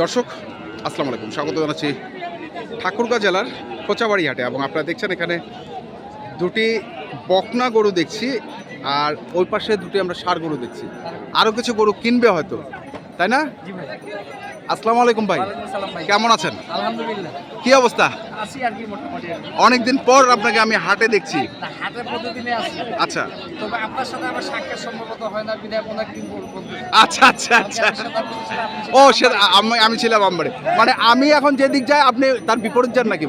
দর্শক, আসসালামু আলাইকুম। স্বাগত জানাচ্ছি ঠাকুরগাঁ জেলার কোচাবাড়ি হাটে এবং আপনারা দেখছেন এখানে দুটি বকনা গরু দেখছি আর ওই পাশে দুটি আমরা সার গরু দেখছি। আরও কিছু গরু কিনবে হয়তো। তাই না? আসসালামু আলাইকুম ভাই। কেমন আছেন? আলহামদুলিল্লাহ। কি অবস্থা? আছি আর কি মোটামুটি। অনেকদিন পর আপনাকে আমি হাটে দেখছি। না, হাটের প্রতিদিনে আছি আচ্ছা। তবে আপনার সাথে আমার সাক্ষাৎ সম্ভবত হয় না বিদায় আচ্ছা আচ্ছা আচ্ছা। ও সে আমি আমি ছিলাম আমবাড়ি। মানে আমি এখন যেদিক যাই আপনি তার বিপরীত যান নাকি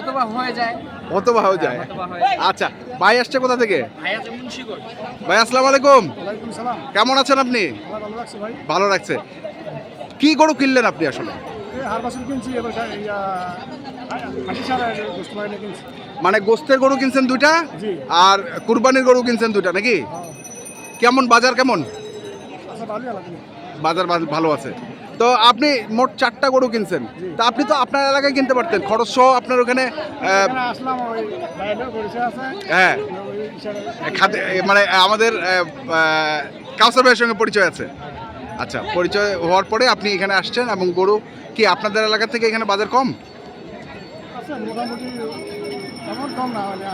অথবা হয়ে যায়। অথবা হয়ে যায়। হয়ে যায়। আচ্ছা ভাই আসছে কোথা থেকে? ভাই আছে মুন্সিগঞ্জ ভাই আসসালামু আলাইকুম। ওয়ালাইকুম কেমন আছেন আপনি? ভালো লাগছে ভাই। কি গরু কিনলেন আপনি আসলে? মানে গোস্তের গরু কিনছেন দুইটা? আর কুরবানির গরু কিনছেন দুইটা নাকি? কেমন বাজার কেমন? আচ্ছা বাজার বাজ- ভালো আছে। তো আপনি মোট চারটা গরু কিনছেন। তা আপনি তো আপনার এলাকায় কিনতে পারতেন। খরচ সহ আপনার ওখানে হ্যাঁ। মানে আমাদের কাউসার ভাইয়ের সঙ্গে পরিচয় আছে। আচ্ছা পরিচয় হওয়ার পরে আপনি এখানে আসছেন এবং গরু কি আপনাদের এলাকা থেকে এখানে বাজার কম? মোটামুটি কম না মানে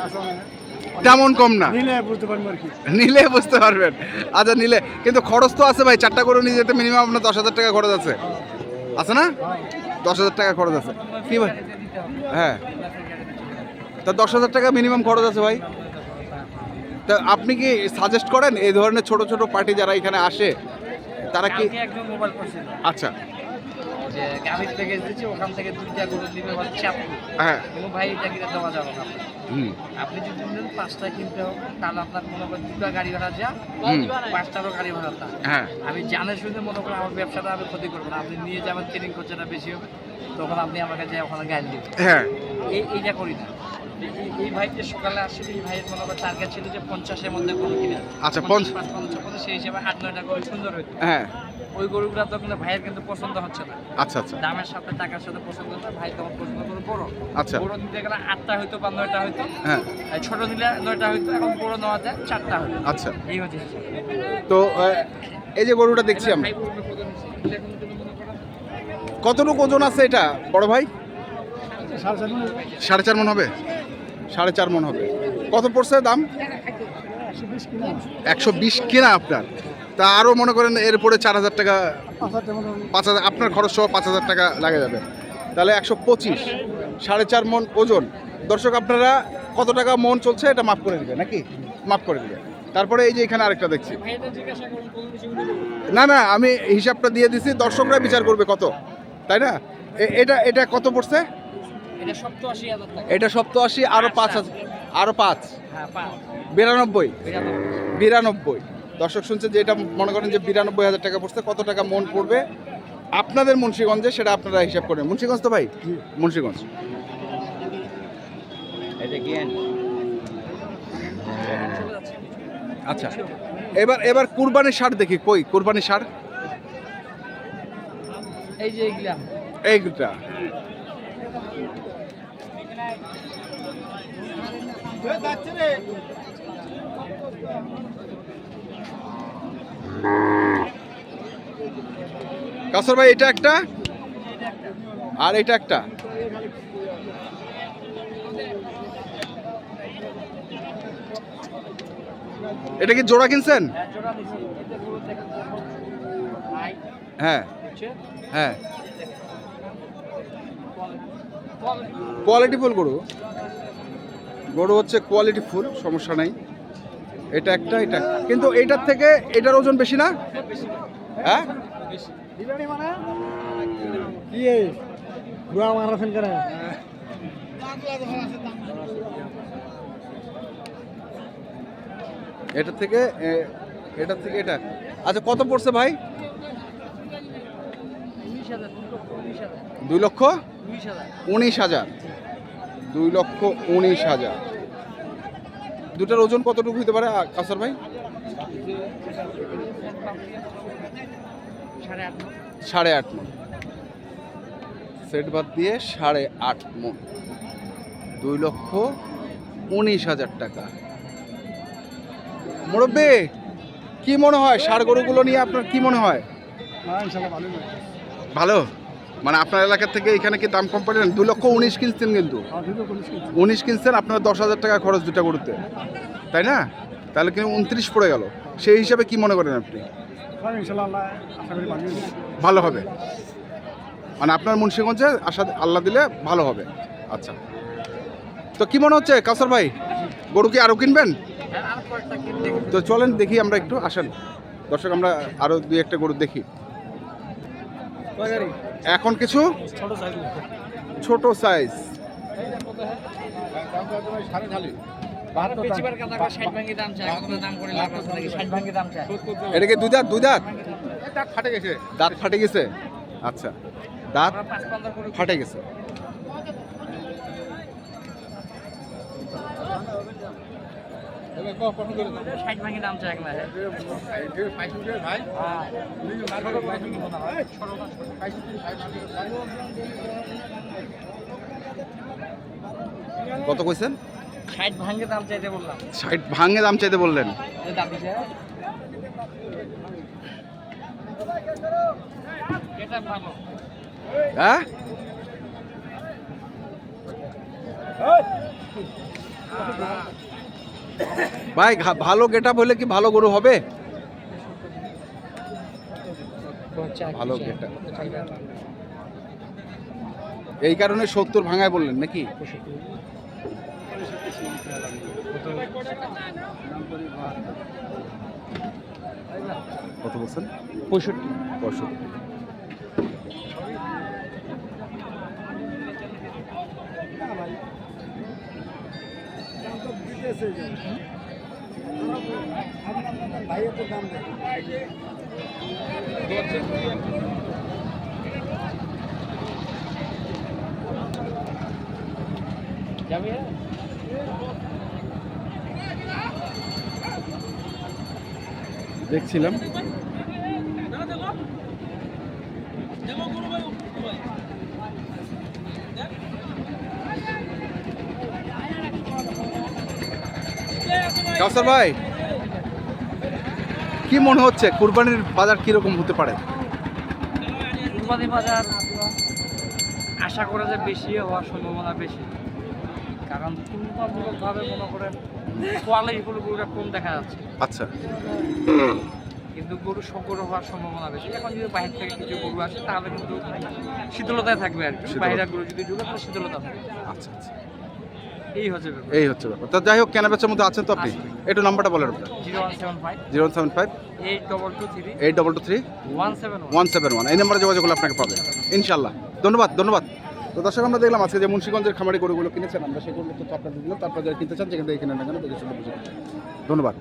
তেমন কম না। নিলে বুঝতে পারব আর কি। নিলে বুঝতে পারবেন। আচ্ছা নিলে। কিন্তু খরচ তো আছে ভাই চারটা গরু নিয়ে যেতে মিনিমাম আপনার দশ হাজার টাকা খরচ আছে। আছে না? দশ হাজার টাকা খরচ আছে। কি ভাই? হ্যাঁ। তা দশ হাজার টাকা মিনিমাম খরচ আছে ভাই। তা আপনি কি সাজেস্ট করেন এই ধরনের ছোট ছোট পার্টি যারা এখানে আসে তারা কি আচ্ছা। যে গাভীর থেকে এসেছি ওখান থেকে দুইটা গরু দিবে হচ্ছে আপনি। হ্যাঁ। কোনো ভাই এটা কিনে দেওয়া যাবে না। আপনি যদি নেন পাঁচটা কিনতে হবে তাহলে আপনার মনে করেন দুটা গাড়ি ভাড়া যা পাঁচটারও গাড়ি ভাড়া তা। হ্যাঁ। আমি জানে শুনে মনে করেন আমার ব্যবসাটা আমি ক্ষতি করব না। আপনি নিয়ে যাবেন ট্রেনিং খরচাটা বেশি হবে তখন আপনি আমার কাছে ওখানে গাড়ি দিবেন। হ্যাঁ। এই এইটা করি না। এই- এই ভাই যে সকালে আসছিল এই ভাইয়ের মনে করেন টার্গেট ছিল যে পঞ্চাশের মধ্যে গরু কিনে আচ্ছা, পঞ্চাশ পঞ্চাশ সেই হিসাবে আট নয়টা সুন্দর হইতো। হ্যাঁ। ওই গরুগুলো তো কিন্তু ভাইয়ের কিন্তু পছন্দ হচ্ছে না। আচ্ছা আচ্ছা। দামের সাথে টাকার সাথে পছন্দ হচ্ছে ভাই তখন পছন্দ করে বড়। আচ্ছা। বড় নিতে গেলে আটটা হইতো বা নয়টা হইতো। হ্যাঁ। ছোট নিলে নয়টা হইতো এখন বড় নেওয়া যায় চারটা হইতো। আচ্ছা। এই হচ্ছে তো এই যে গরুটা দেখছি আমরা। করেন। কতটুকু ওজন আছে এটা? বড় ভাই? সাড়ে চার মন হবে। সাড়ে চার মন হবে? কত পড়ছে দাম? একশো বিশ কেনা আপনার। তা আরও মনে করেন এরপরে চার হাজার টাকা পাঁচ হাজার আপনার খরচ সহ পাঁচ হাজার টাকা লাগে যাবে। তাহলে একশো পঁচিশ সাড়ে চার মন ওজন। দর্শক আপনারা কত টাকা মন চলছে এটা মাফ করে দিবে নাকি? মাফ করে দিবে তারপরে এই যে এখানে আরেকটা দেখছি। না না আমি হিসাবটা দিয়ে দিছি দর্শকরা বিচার করবে কত তাই না? এ- এটা এটা কত পড়ছে? এটা সপ্তাহ আশি আরও পাঁচ হাজার আরও পাঁচ। হ্যাঁ বিরানব্বই। বিরানব্বই। বিরানব্বই। দর্শক শুনছে যে এটা মনে করেন যে বিরানব্বই হাজার টাকা পড়ছে কত টাকা মন পড়বে? আপনাদের মুন্সিগঞ্জে সেটা আপনারা হিসাব করেন। মুন্সিগঞ্জ তো ভাই? মুন্সিগঞ্জ। আচ্ছা এবার এবার কুরবানির সার দেখি কই? কুরবানির সার? এই যে এইগুলা। এইটা কাসর ভাই, এটা একটা? আর এটা একটা? এটা কি জোড়া কিনছেন? হ্যাঁ। হ্যাঁ। কোয়ালিটি ফুল গরু। গরু হচ্ছে কোয়ালিটি ফুল, সমস্যা নাই। এটা একটা এটা কিন্তু এইটার থেকে এটার ওজন বেশি না? হ্যাঁ? মানে? এটার থেকে এটার থেকে এটা। আচ্ছা কত পড়ছে ভাই? দুই লক্ষ উনিশ হাজার। দুই লক্ষ উনিশ হাজার। দুটার ওজন কতটুকু হতে পারে কাসার ভাই? সাড়ে আট মন। সেট বাদ দিয়ে সাড়ে আট মন। দুই লক্ষ উনিশ হাজার টাকা। মুরব্বী কি মনে হয় সার গরুগুলো নিয়ে আপনার কি মনে হয়। ভালো? মানে আপনার এলাকা থেকে এখানে কি দাম কম পাইলেন দু লক্ষ উনিশ কিনছেন কিন্তু। উনিশ কিনছেন আপনার দশ হাজার টাকা খরচ দুটা গরুতে। তাই না? তাহলে কিন্তু উনত্রিশ পড়ে গেল। সেই হিসাবে কি মনে করেন আপনি? ভালো হবে। মানে আপনার মুন্সিগঞ্জে আশা আল্লাহ দিলে ভালো হবে। আচ্ছা। তো কি মনে হচ্ছে কাসর ভাই? গরু কি আরও কিনবেন? হ্যাঁ, তো চলেন দেখি আমরা একটু আসেন। দর্শক আমরা আরও দুই একটা গরু দেখি। এখন কিছু? ছোট সাইজ ছোট সাইজ বেচিবার কথা কয় ষাট ভাঙ্গি দাম চাই কত দাম করে লাভ আছে নাকি? ষাট ভাঙ্গি দাম চাই এটা কি দুই দাঁত? দুই দাঁত? দাঁত ফাটে গেছে। দাঁত ফাটে গেছে? আচ্ছা। দাঁত ফাটে গেছে ষাট ভাঙ্গি দাম চাই একলা কত কইছেন? ষাট ভাঙ্গি দাম চাইতে বললাম। ষাট ভাঙে দাম চাইতে বললেন। হ্যাঁ? ভাই ভালো গেট আপ হলে কি ভালো গরু হবে? ভালো গেটা এই কারণে সত্তর ভাঙায় বললেন নাকি? কত বলছেন? পঁয়ষট্টি। পঁয়ষট্টি। যাবে দেখছিলাম কাউসার ভাই কি মনে হচ্ছে কুরবানির বাজার কীরকম হতে পারে? কুরবানি বাজার আশা করে যে বেশি হওয়ার সম্ভাবনা বেশি। কারণ তুলনামূলকভাবে মনে করেন কোয়ালিটিগুলো গরুটা কম দেখা যাচ্ছে। আচ্ছা। কিন্তু গরু সংকট হওয়ার সম্ভাবনা বেশি। এখন যদি বাইরে থেকে কিছু গরু আসে তাহলে কিন্তু শীতলতায় থাকবে আর কি। বাইরের গরু যদি ঢুকে তাহলে শীতলতা থাকবে। আচ্ছা আচ্ছা। এই হচ্ছে ব্যাপার। এই হচ্ছে ব্যাপার। তো যাই হোক কেনা বেচার মধ্যে আছেন তো আপনি? একটু নাম্বারটা বলেন আপনার। Zero one seven five. Zero seven five. Eight double two three. Eight double two three. One seven one. Seven one. এই নাম্বারে যোগাযোগ করলে আপনাকে পাবে ইনশাল্লাহ ধন্যবাদ ধন্যবাদ। তো দর্শক আমরা দেখলাম আজকে যে মুন্সিগঞ্জের খামারি গরুগুলো কিনেছেন আমরা সেগুলো তো আপনাদের দিলাম। তারপর যারা কিনতে চান যেখান থেকে কিনে না কেন দেখে শুনে বুঝে ধন্যবাদ।